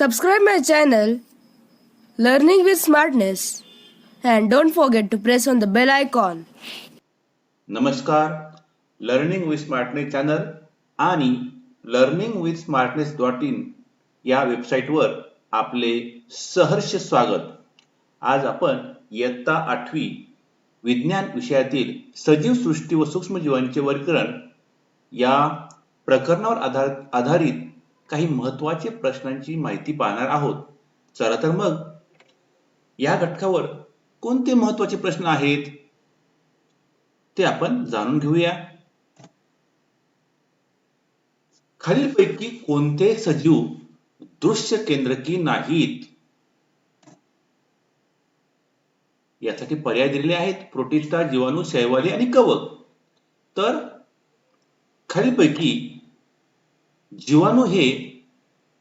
Subscribe my channel Learning with Smartness and don't forget to press on the bell icon. नमस्कार learning with smartness channel आणि learning with smartness dot in या वेबसाईटवर आपले सहर्ष स्वागत आज आपण इयत्ता आठवी विज्ञान विषयातील सजीव सृष्टी व सूक्ष्मजीवांचे वर्गीकरण या प्रकरणावर आधार आधारित काही महत्त्वाचे प्रश्नांची माहिती पाहणार आहोत. चला तर मग या घटकावर कोणते महत्त्वाचे प्रश्न आहेत? ते आपण जाणून घेऊया. खालीलपैकी कोणते सजीव दृश्य केंद्रकी नाहीत? यासाठी पर्याय दिलेले आहेत. प्रोटिस्टा जीवाणू शैवाली आणि कवक. तर खालीलपैकी जीवाणू हे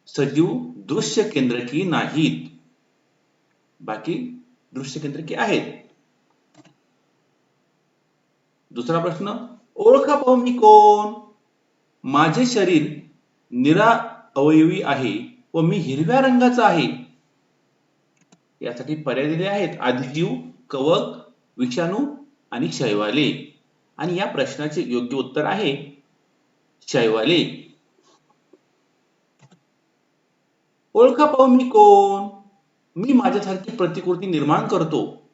सजीव दृश्य केंद्रकी नाहीत. बाकी दृश्य केंद्रकी आहेत. दुसरा प्रश्न ओळखा पाहू मी कोण? माझे शरीर निरा अवयवी आहे व मी हिरव्या रंगाचा आहे. यासाठी पर्याय दिले आहेत. आदिजीव कवक विषाणू आणि शैवाले आणि या प्रश्नाचे योग्य उत्तर आहे शैवाले ओळखा पाहू मी कोण? मी माझ्यासारखी प्रतिकृती निर्माण करतो.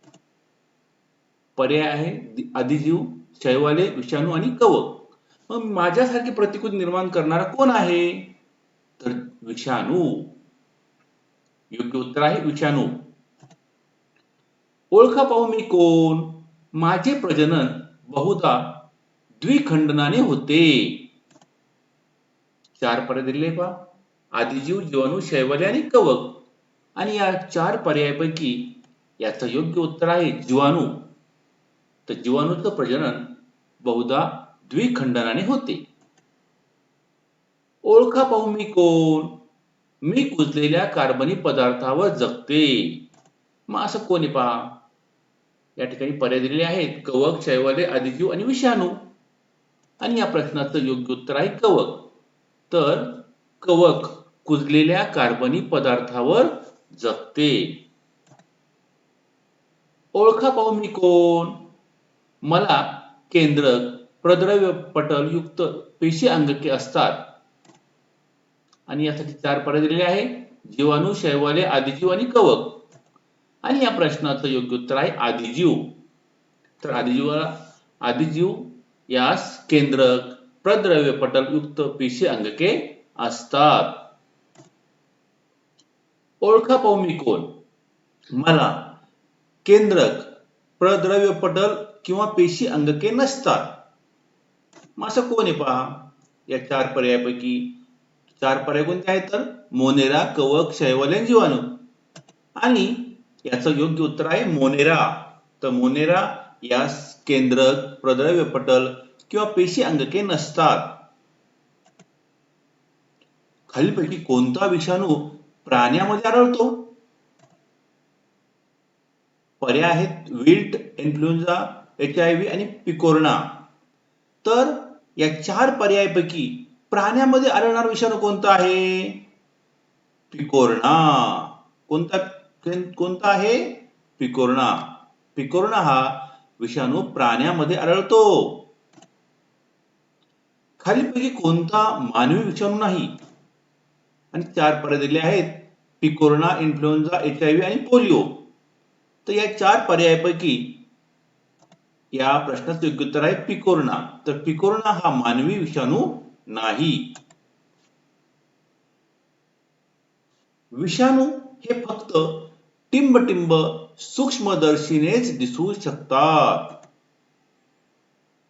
पर्याय आहे दि- आदिजीव शैवाले विषाणू आणि कवक. मग माझ्यासारखी प्रतिकृती निर्माण करणारा कोण आहे? तर विषाणू. योग्य उत्तर आहे विषाणू. ओळखा पाहू मी कोण? माझे प्रजनन बहुधा द्विखंडनाने होते. चार पर्याय दिले पहा आदिजीव जीवाणू शैवाले आणि कवक. आणि या चार पर्यायापैकी याचं योग्य उत्तर आहे जीवाणू. तर जीवाणूचं प्रजनन बहुधा द्विखंडनाने होते. ओळखा पाहू मी कोण? मी कुजलेल्या कार्बनी पदार्थावर जगते. मग असं कोणी पहा? या ठिकाणी पर्याय दिलेले आहेत. कवक शैवाले आदिजीव आणि विषाणू. आणि या प्रश्नाचं योग्य उत्तर आहे कवक. तर कवक कुजलेल्या कार्बनी पदार्थावर जगते. ओळखा पाहू मी कोण? मला केंद्रक प्रद्रव्य पटल युक्त पेशी अंगके असतात. आणि यासाठी चार पर्याय दिलेले आहे. जीवाणू शैवाले आदिजीव आणि कवक. आणि या प्रश्नाचं योग्य उत्तर आहे आदिजीव. तर आदिजीवाला आदिजीव यास केंद्रक प्रद्रव्य पटल युक्त पेशी अंगके असतात. ओळखा पाहू मी कोण? मला केंद्रक प्रद्रव्य पटल किंवा पेशी अंगके नसतात. मग असं कोण आहे पहा? या चार पर्यायापैकी चार पर्याय कोणते आहेत तर? मोनेरा कवक शैवाल आणि जीवाणू. आणि याचं योग्य उत्तर आहे मोनेरा. तर मोनेरा या केंद्रक प्रद्रव्य पटल किंवा पेशी अंगके नसतात. खालीलपैकी कोणता विषाणू प्राण्यामध्ये आढळतो? पर्याय आहेत wilt influenza H I V आणि पिकोर्णा तर या चार पर्यायापैकी प्राण्यामध्ये आढळणारा विषाणू कोणता आहे? पिकोर्णा कोणता कोणता आहे? पिकोर्णा पिकोर्णा हा विषाणू प्राण्यामध्ये आढळतो. खालीलपैकी कोणता मानवी विषाणू नाही? आणि चार पर्याय दिले आहेत picorna influenza H I V आणि पोलिओ. तर या चार पर्यायापैकी या प्रश्नाचं योग्य उत्तर आहे पिकोरोना तर पिकोरोना हा मानवी विषाणू नाही. विषाणू हे फक्त टिंबटिंब सूक्ष्मदर्शीनेच दिसू शकतात.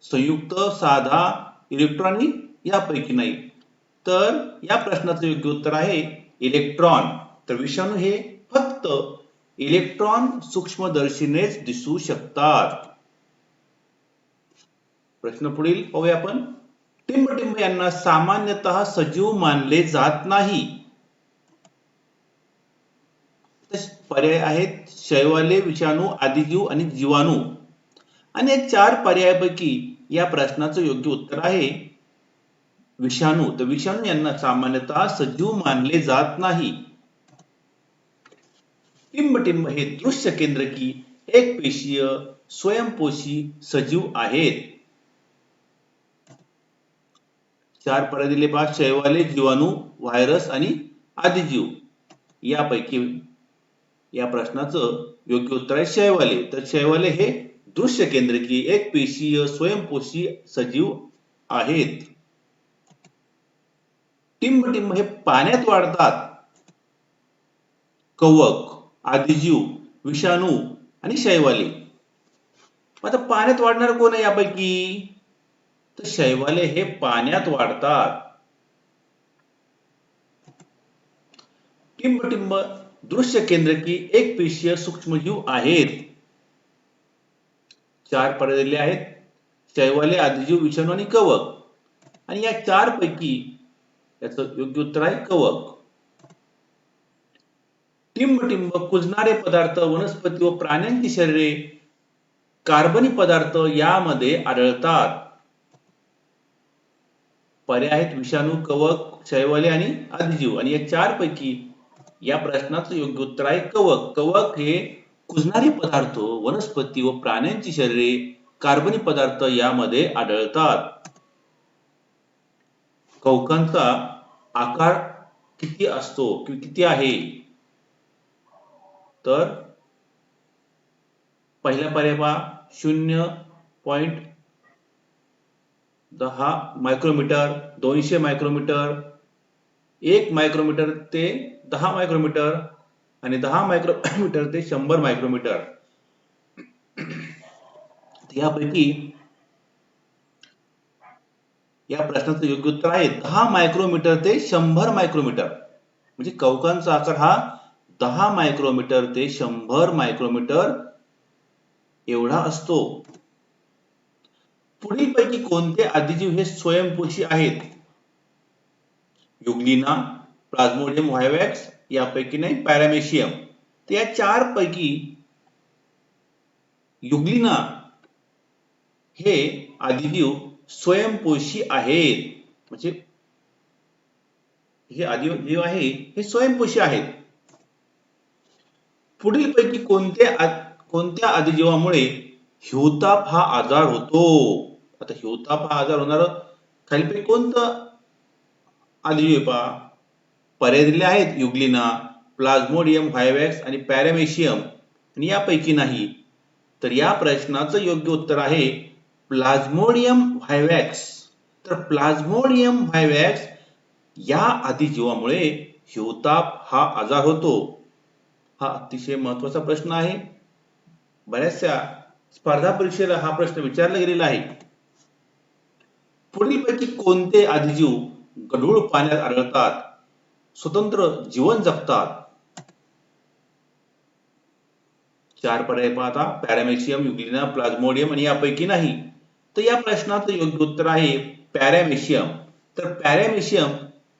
संयुक्त साधा इलेक्ट्रॉनिक यापैकी नाही. तर या प्रश्नाचं योग्य उत्तर आहे इलेक्ट्रॉन. तर विषाणू हे फक्त इलेक्ट्रॉन सूक्ष्मदर्शीनेच दिसू शकतात. प्रश्न पुढील पाहूया आपण. टिंबटिंब यांना सामान्यतः सजीव मानले जात नाही. पर्याय आहेत शैवाले विषाणू आदिजीव आणि जीवाणू. आणि चार पर्यायापैकी या प्रश्नाचं योग्य उत्तर आहे. विषाणू. तर विषाणू यांना सामान्यतः सजीव मानले जात नाही. टिंबटिंब हे दृश्य केंद्रकी एक पेशीय स्वयंपोषी सजीव आहेत. चार पर्याय दिले पहा शैवाले जीवाणू व्हायरस आणि आदिजीव. यापैकी या प्रश्नाचं योग्य उत्तर आहे शैवाले. तर शैवाले हे दृश्य केंद्रकी एक पेशीय स्वयंपोषी सजीव आहेत. टिंबटिंब हे पाण्यात वाढतात. कवक आदिजीव विषाणू आणि शैवाले. आता पाण्यात वाढणार कोण आहे यापैकी? तर शैवाले हे पाण्यात वाढतात. टिंबटिंब दृश्य केंद्रकी एक पेशीय सूक्ष्मजीव आहेत. चार पडलेले आहेत. शैवाले आदिजीव विषाणू आणि कवक. आणि या चार पैकी याचं योग्य उत्तर आहे कवक. टिंबटिंब कुजणारे पदार्थ वनस्पती व प्राण्यांची शरीरे कार्बनी पदार्थ यामध्ये आढळतात. पर्याय आहेत विषाणू कवक शैवाले आणि आदिजीव. आणि या चार पैकी या प्रश्नाचं योग्य उत्तर आहे कवक. कवक हे कुजणारे पदार्थ वनस्पती व प्राण्यांची शरीरे कार्बनी पदार्थ यामध्ये आढळतात. कवकांचा आकार किती असतो किंवा किती आहे? तर पहिला पर्याय पहा शून्य पॉइंट दहा मायक्रोमीटर दोनशे मायक्रोमीटर एक मायक्रोमीटर ते दहा मायक्रोमीटर आणि दहा मायक्रोमीटर ते शंभर मायक्रोमीटर. यापैकी या प्रश्नाचं योग्य उत्तर आहे. दहा मायक्रोमीटर ते शंभर मायक्रोमीटर म्हणजे कवकांचा आकार हा दहा मायक्रोमीटर ते शंभर मायक्रोमीटर एवढा असतो. पुढील पैकी कोणते आदिजीव हे स्वयंपोषी आहेत? युग्लिना प्लाझ्मोडियम व्हायवॅक्स यापैकी नाही पॅरामेशियम. तर या चार पैकी युग्लिना हे आदिजीव स्वयंपोषी आहेत. म्हणजे हे आदिजीव आहे हे स्वयंपोषी आहेत. पुढील पैकी कोणत्या कोणत्या आदिजीवामुळे हिवताप हा आजार होतो? आता हिवताप हा आजार होणार खालीपैकी कोणतं आदिजीव पहा? पर्याय दिले आहेत युग्लिना प्लाझ्मोडियम व्हायवॅक्स आणि पॅरामेशियम. आणि यापैकी नाही. तर या प्रश्नाचं योग्य उत्तर आहे प्लाझ्मोडियम व्हायवॅक्स तर प्लाझ्मोडियम व्हायवॅक्स या आदिजीवामुळे हिवताप हा आजार होतो. हा अतिशय महत्त्वाचा प्रश्न आहे. बऱ्याचशा स्पर्धा परीक्षेला हा प्रश्न विचारला गेलेला आहे. पुढील पैकी कोणते आदिजीव गढूळ पाण्यात आढळतात? स्वतंत्र जीवन जगतात चार पर्याय पाहता. पॅरामेशियम युग्लिना प्लाझ्मोडियम आणि यापैकी नाही. तर या प्रश्नाचं योग्य उत्तर आहे पॅरॅमेशियम. तर पॅरॅमेशियम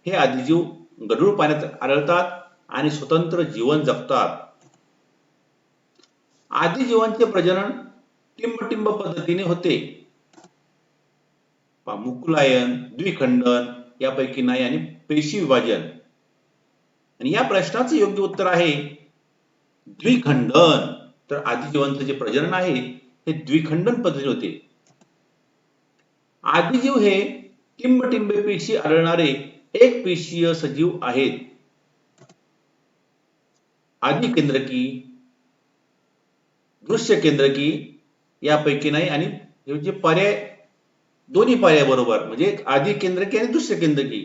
हे आदिजीव गढूळ पाण्यात आढळतात आणि स्वतंत्र जीवन जगतात. आदिजीवांचे प्रजनन टिंबटिंब पद्धतीने होते. मुकुलायन द्विखंडन यापैकी नाही आणि पेशी विभाजन. आणि या प्रश्नाचं योग्य उत्तर आहे द्विखंडन. तर आदिजीवांचं जे प्रजनन आहे हे द्विखंडन पद्धतीने होते. आदिजीव हे टिंबटिंबे पेशी आढळणारे एक पेशीय सजीव आहेत. आदि केंद्रकी दृश्य केंद्रकी यापैकी नाही आणि जे पर्याय दोन्ही पर्याय बरोबर म्हणजे आदी केंद्रकी आणि दृश्य केंद्रकी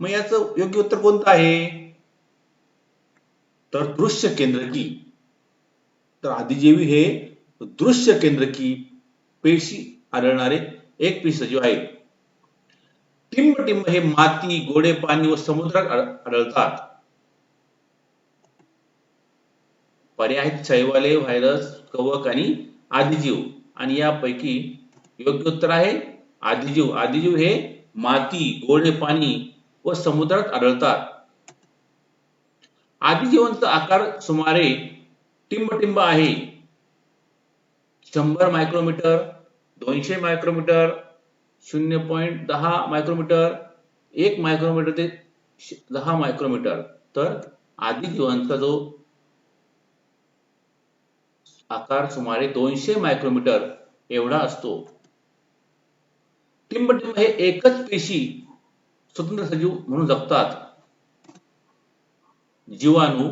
मग याचं योग्य उत्तर कोणतं आहे? तर दृश्य केंद्रकी तर आदिजीवी हे दृश्य केंद्रकी पेशी आढळणारे एक पेशी सजीव आहे टिंब हे माती गोडे पाणी व समुद्रात आढळतात. पर्याय शैवाले व्हायरस कवक आणि आदिजीव. आणि यापैकी योग्य उत्तर आहे आदिजीव. आदिजीव हे माती गोडे पाणी व समुद्रात आढळतात. आदिजीवांचा आकार सुमारे टिंबटिंब आहे. शंभर मायक्रोमीटर दोनशे मायक्रोमीटर शून्य पॉईंट दहा मायक्रोमीटर एक मायक्रोमीटर ते दहा मायक्रोमीटर. तर आदिजीवांचा जो आकार सुमारे दोनशे मायक्रोमीटर एवढा असतो. टिंबटिंब हे एकच पेशी स्वतंत्र सजीव म्हणून जगतात जीवाणू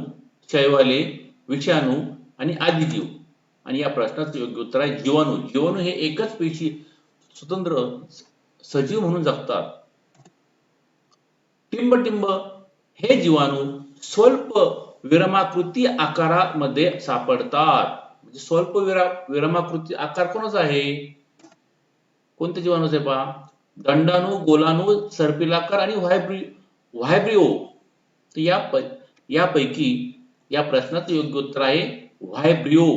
शैवाले विषाणू आणि आदिजीव. आणि या प्रश्नाचं योग्य उत्तर आहे जीवाणू. जीवाणू हे एकच पेशी स्वतंत्र सजीव म्हणून जगतात. टिंबटिंब हे जीवाणू स्वल्प विरमाकृती आकारामध्ये सापडतात. म्हणजे स्वल्प विरा विरमाकृती आकार कोणाचा आहे? कोणत्या जीवाणूचे पहा दंडाणू गोलाणू सर्पिलाकार आणि व्हायब्रि व्हायब्रिओ. या यापैकी या प्रश्नाचं योग्य उत्तर आहे व्हायब्रिओ.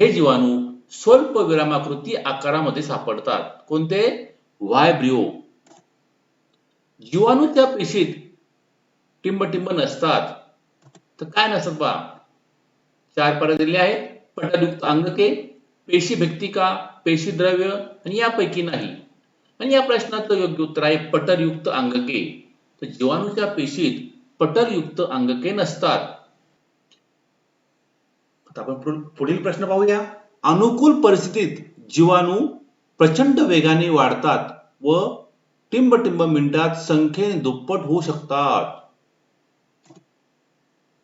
हे जीवाणू स्वल्प विरामाकृती आकारामध्ये सापडतात. कोणते? व्हायब्रिओ. जीवाणूच्या पेशीत टिंबटिंब नसतात. तर काय नसत बा? चार पर्याय दिले आहेत. पटलयुक्त अंगके पेशी भक्तिका पेशी द्रव्य आणि यापैकी नाही. आणि या प्रश्नाचं योग्य उत्तर आहे पटलयुक्त अंगके. तर जीवाणूच्या पेशीत पटलयुक्त अंगके नसतात. आपण पुढील प्रश्न पाहूया. अनुकूल परिस्थितीत जीवाणू प्रचंड वेगाने वाढतात व टिंबटिंब मिनिटात संख्येने दुप्पट होऊ शकतात.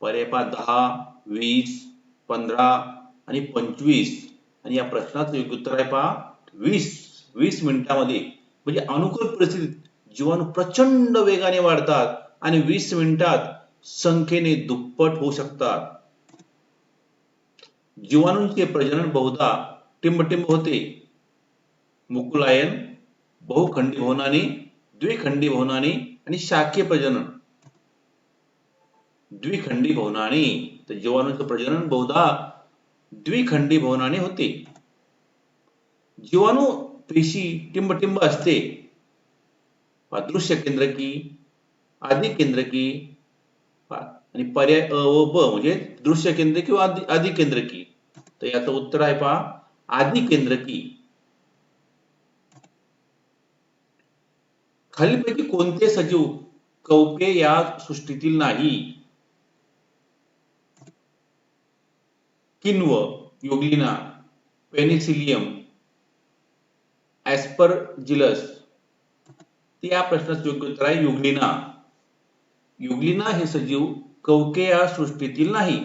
पर्याय पहा दहा वीस पंधरा आणि पंचवीस. आणि या प्रश्नाचं योग्य उत्तर आहे पहा वीस. वीस मिनिटामध्ये. म्हणजे अनुकूल परिस्थितीत जीवाणू प्रचंड वेगाने वाढतात आणि वीस मिनिटात संख्येने दुप्पट होऊ शकतात. जीवाणूंचे प्रजनन बहुधा टिंबटिंब होते. मुकुलायन बहुखंडी भवनाने द्विखंडी भवनाने आणि शाकीय प्रजनन. द्विखंडी भवनाने. तर जीवाणूंचे प्रजनन बहुधा द्विखंडी भवनाने होते. जीवाणू पेशी टिंबटिंब असते. दृश्य केंद्रकी आदि केंद्रकी आणि पर्याय, अ, व, ब, म्हणजे दृश्य केंद्र किंवा आदि आदि केंद्रकी तर याचं उत्तर पहा, आदि केंद्रकी खालीलपैकी कोणते सजीव कौके या सृष्टीतील नाही? किन्व, युग्लिना, पेनिसिलियम ऍस्परजिलस या प्रश्नाचं योग्य उत्तर आहे युग्लिना. युग्लिना हे सजीव कौके या सृष्टीतील नाही.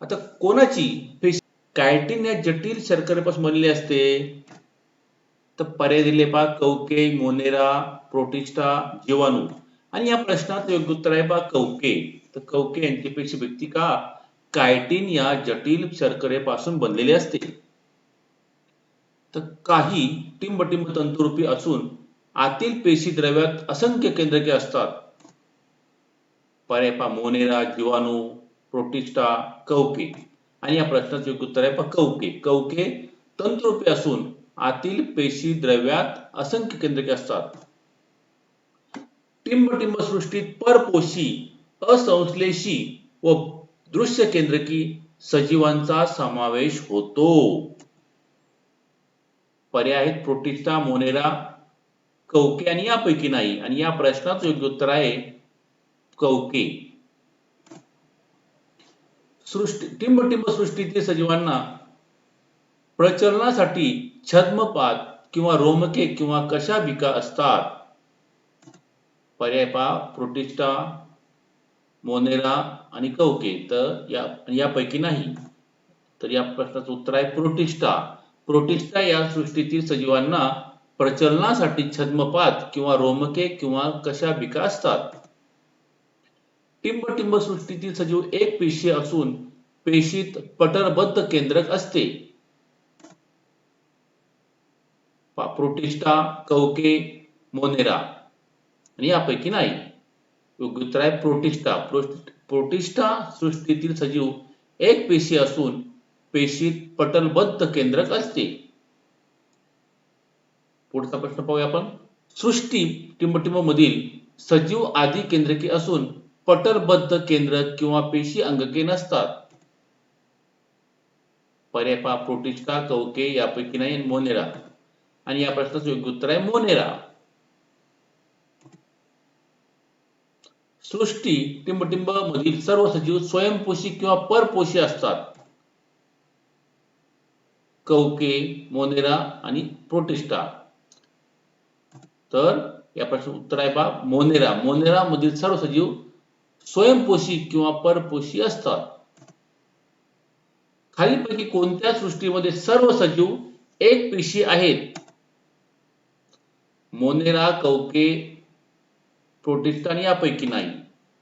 आता कोणाची? पेशी कायटिन या जटिल शर्करेपासून बनलेली असते. तर पर्याय दिले पा कौके मोनेरा प्रोटिस्टा जीवाणू. आणि या प्रश्नात योग्य उत्तर आहे पहा कौके. तर कौके यांच्यापेक्षा व्यक्ती का? कायटिन या जटिल शर्करेपासून बनलेली असते. तर काही टिंबटिंब तंतुरूपी असून आतील पेशी द्रव्यात असंख्य केंद्रके असतात. पर्याय पा मोनेरा जीवाणू प्रोटिस्टा कौके आणि या प्रश्नाचे योग्य उत्तर आहे कौके कौके तंतुरूपी असून आतील पेशी द्रव्यात असंख्य केंद्रके असतात. टिंबटिंब सृष्टीत परपोशी असंश्लेषी व दृश्य केंद्रकी सजीवांचा समावेश होतो. पर्याय आहेत प्रोटिस्टा मोनेरा कौके आणि यापैकी नाही. आणि या प्रश्नाचं योग्य उत्तर आहे कौके. सृष्टी टिंबटिंब सृष्टीतील सजीवांना प्रचलनासाठी छद्मपात किंवा रोमके किंवा कशाबिका असतात. पर्याय पहा प्रोटिस्टा मोनेरा आणि कौके. तर या यापैकी नाही. तर या प्रश्नाचं उत्तर आहे प्रोटिस्टा. प्रोटिस्टा या सृष्टीतील सजीवांना प्रचलनासाठी छद्मपात किंवा रोमके किंवा कशाबिका असतात. टिंबटिंब सृष्टीतील सजीव एक पेशी असून पेशीत पटलबद्ध केंद्रक असते. प्रोटिस्टा कवके मोनेरा. आणि यापैकी नाही. योग्य उत्तर आहे प्रोटिस्टा प्रोटिस्टा सृष्टीतील सजीव एक पेशी असून पेशीत पटलबद्ध केंद्रक असते. पुढचा प्रश्न पाहूया आपण. सृष्टी टिंबटिंब मधील सजीव आदी केंद्रके असून पटरबद्ध केंद्रक किंवा पेशी अंगके नसतात. पर्याय पहा प्रोटिस्टा कौके यापैकी नाही मोनेरा. आणि या प्रश्नाचं योग्य उत्तर आहे मोनेरा. सृष्टी टिंबटिंब मधील सर्व सजीव स्वयंपोषी किंवा परपोषी असतात. कौके मोनेरा आणि प्रोटिस्टा. तर या प्रश्न उत्तर आहे बा मोनेरा. मोनेरा मधील सर्व सजीव स्वयंपोषी किंवा परपोषी असतात. खालीलपैकी कोणत्या सृष्टीमध्ये सर्व सजीव एक पेशी आहेत? मोनेरा कौके प्रोटिस्टान आणि यापैकी नाही.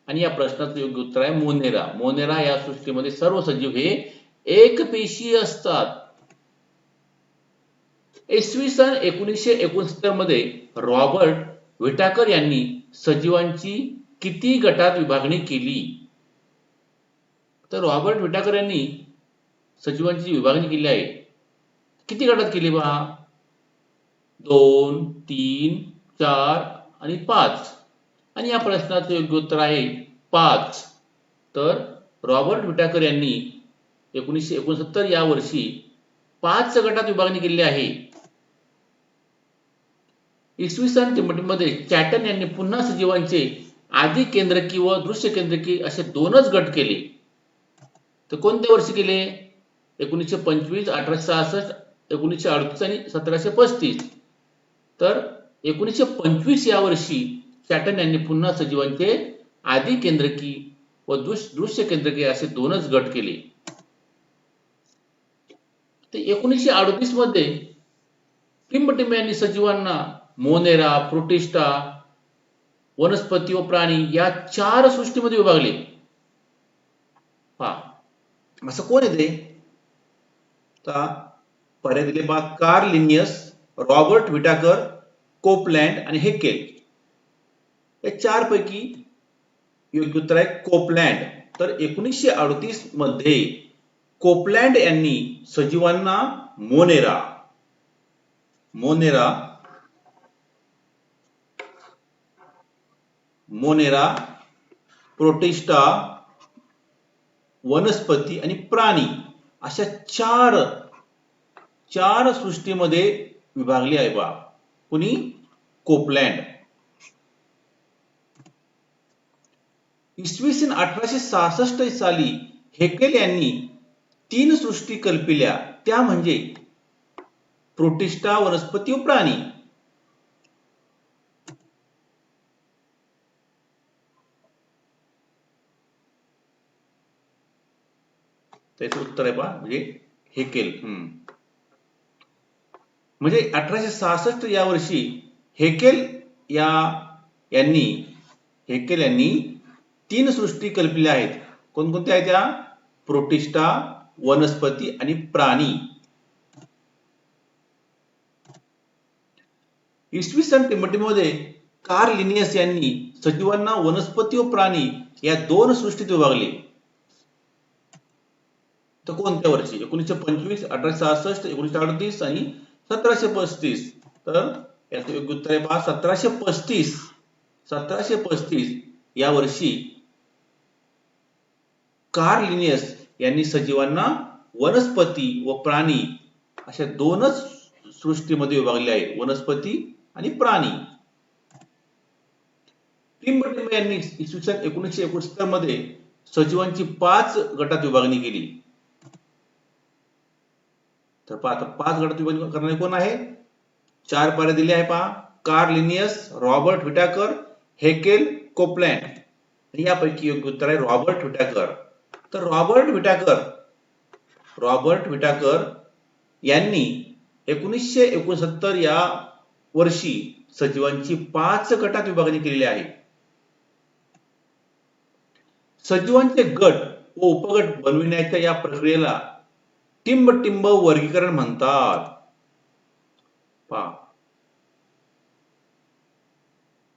आणि या प्रश्नाचं योग्य उत्तर आहे मोनेरा. मोनेरा या सृष्टीमध्ये सर्व सजीव हे एक पेशी असतात. इसवी सन एकोणीसशे एकोणसत्तरमध्ये रॉबर्ट विटाकर यांनी सजीवांची किती गटात विभागणी केली? तर रॉबर्ट विटाकर यांनी सचिवांची विभागणी केली आहे किती गटात केली पहा दोन तीन चार आणि पाच. आणि या प्रश्नाचं योग्य उत्तर आहे पाच. तर रॉबर्ट विटाकर यांनी एकोणीसशे एकोणसत्तर या वर्षी पाच गटात विभागणी केली आहे. इसवी सनमध्ये चॅटन यांनी पुन्हा सचिवांचे आधी केंद्रकी व दृश्य केंद्रकी असे दोनच गट केले. तर कोणत्या वर्षी केले? एकोणीसशे पंचवीस अठराशे सहासष्ट एकोणीसशे अडतीस आणि सतराशे पस्तीस. तर एकोणीसशे पंचवीस या वर्षी सॅटन यांनी पुन्हा सजीवांचे आधी केंद्रकी व दृश्य दृश्य केंद्रकी असे दोनच गट केले. ते एकोणीसशे अडतीसमध्ये टिंबटिंब यांनी सजीवांना मोनेरा प्रोटिस्टा वनस्पती व प्राणी या चार सृष्टीमध्ये विभागले. पहा. असं कोण येते पर्याय दिले बा Carl Linnaeus Robert Whittaker Copeland आणि हेकेल या चार पैकी योग्य उत्तर आहे कोपलँड. तर एकोणीसशे अडतीसमध्ये कोपलँड यांनी सजीवांना मोनेरा मोनेरा मोनेरा प्रोटेस्टा वनस्पती आणि प्राणी अशा चार चार सृष्टीमध्ये विभागली आहे बा. कुणी? कोपलँड. इसवी सन अठराशे सहासष्ट साली हेकेल यांनी तीन सृष्टी कल्पिल्या. त्या म्हणजे प्रोटिष्ठा वनस्पती व प्राणी. त्याचं उत्तर आहे पहा म्हणजे हेकेल म्हणजे अठराशे सहासष्ट या वर्षी हेकेल या यांनी हेकेल यांनी तीन सृष्टी कल्पल्या आहेत. कोणकोणत्या आहेत त्या प्रोटिस्टा वनस्पती आणि प्राणी. इसवी सनमध्ये कार्ल लिनियस यांनी सजीवांना वनस्पती व प्राणी या दोन सृष्टीत विभागले. तर कोणत्या वर्षी? एकोणीसशे पंचवीस अठराशे सहासष्ट एकोणीसशे अडतीस आणि सतराशे पस्तीस. तर याचं योग्य उत्तर आहे पहा सतराशे पस्तीस. सतराशे पस्तीस या वर्षी कार्लिनियस यांनी सजीवांना वनस्पती व प्राणी अशा दोनच सृष्टीमध्ये विभागले आहे वनस्पती आणि प्राणी. टिंबटिंब यांनी इसवी सन एकोणीसशे एकोणसत्तरमध्ये सजीवांची पाच गटात विभागणी केली. तर पहा आता पाच गटात विभाजन करणारे कोण आहे? चार पर्याय दिले आहे पहा. Carl Linnaeus Robert Whittaker Haeckel Copeland यापैकी योग्य उत्तर आहे रॉबर्ट विटाकर. तर रॉबर्ट विटाकर रॉबर्ट विटाकर यांनी एकोणीसशे एकोणसत्तर या वर्षी सजीवांची पाच गटात विभागणी केलेली आहे. सजीवांचे गट व उपगट बनविण्याच्या या प्रक्रियेला टिंबटिंब वर्गीकरण म्हणतात. पहा.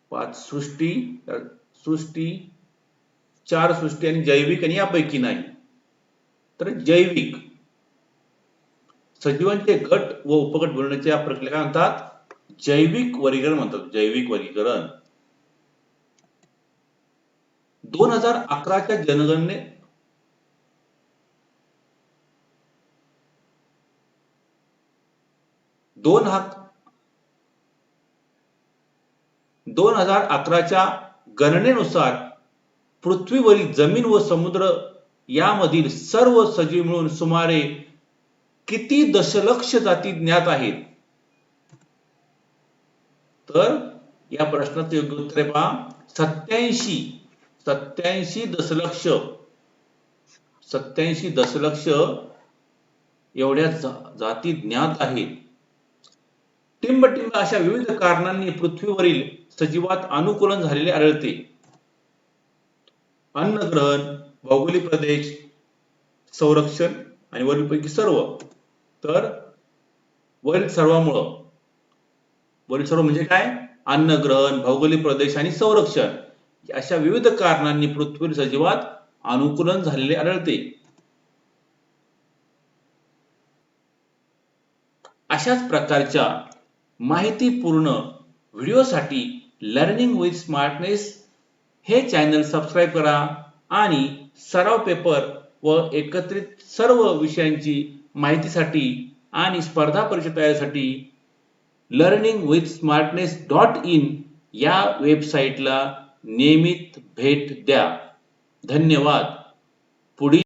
पाच सृष्टी सृष्टी चार सृष्टी आणि जैविक आणि यापैकी नाही. तर जैविक. सजीवांचे गट व उपगट बनवण्याच्या या काय म्हणतात? जैविक वर्गीकरण म्हणतात. जैविक वर्गीकरण. दोन हजार अकराच्या जनगणने दोन हा दोन हजार अकराच्या गणनेनुसार पृथ्वीवरील जमीन व समुद्र यामधील सर्व सजीव मिळून सुमारे किती दशलक्ष जाती ज्ञात आहेत? तर या प्रश्नाचं योग्य उत्तर आहे पहा सत्याऐंशी सत्याऐंशी दशलक्ष. सत्याऐंशी दशलक्ष एवढ्या जाती ज्ञात आहेत. टिंबटिंब अशा विविध कारणांनी पृथ्वीवरील सजीवात अनुकूलन झालेले आढळते. अन्नग्रहण भौगोलिक प्रदेश संरक्षण आणि वरीलपैकी सर्व. तर वरील सर्वामुळं. वरील सर्व म्हणजे काय? अन्नग्रहण भौगोलिक प्रदेश आणि संरक्षण. अशा विविध कारणांनी पृथ्वीवरील सजीवात अनुकूलन झालेले आढळते. अशाच प्रकारच्या माहितीपूर्ण व्हिडिओसाठी लर्निंग विथ स्मार्टनेस हे चॅनल सबस्क्राईब करा आणि सराव पेपर व एकत्रित सर्व विषयांची माहितीसाठी आणि स्पर्धा परीक्षा तयारीसाठी learning with smartness dot in या वेबसाईटला नियमित भेट द्या. धन्यवाद. पुढील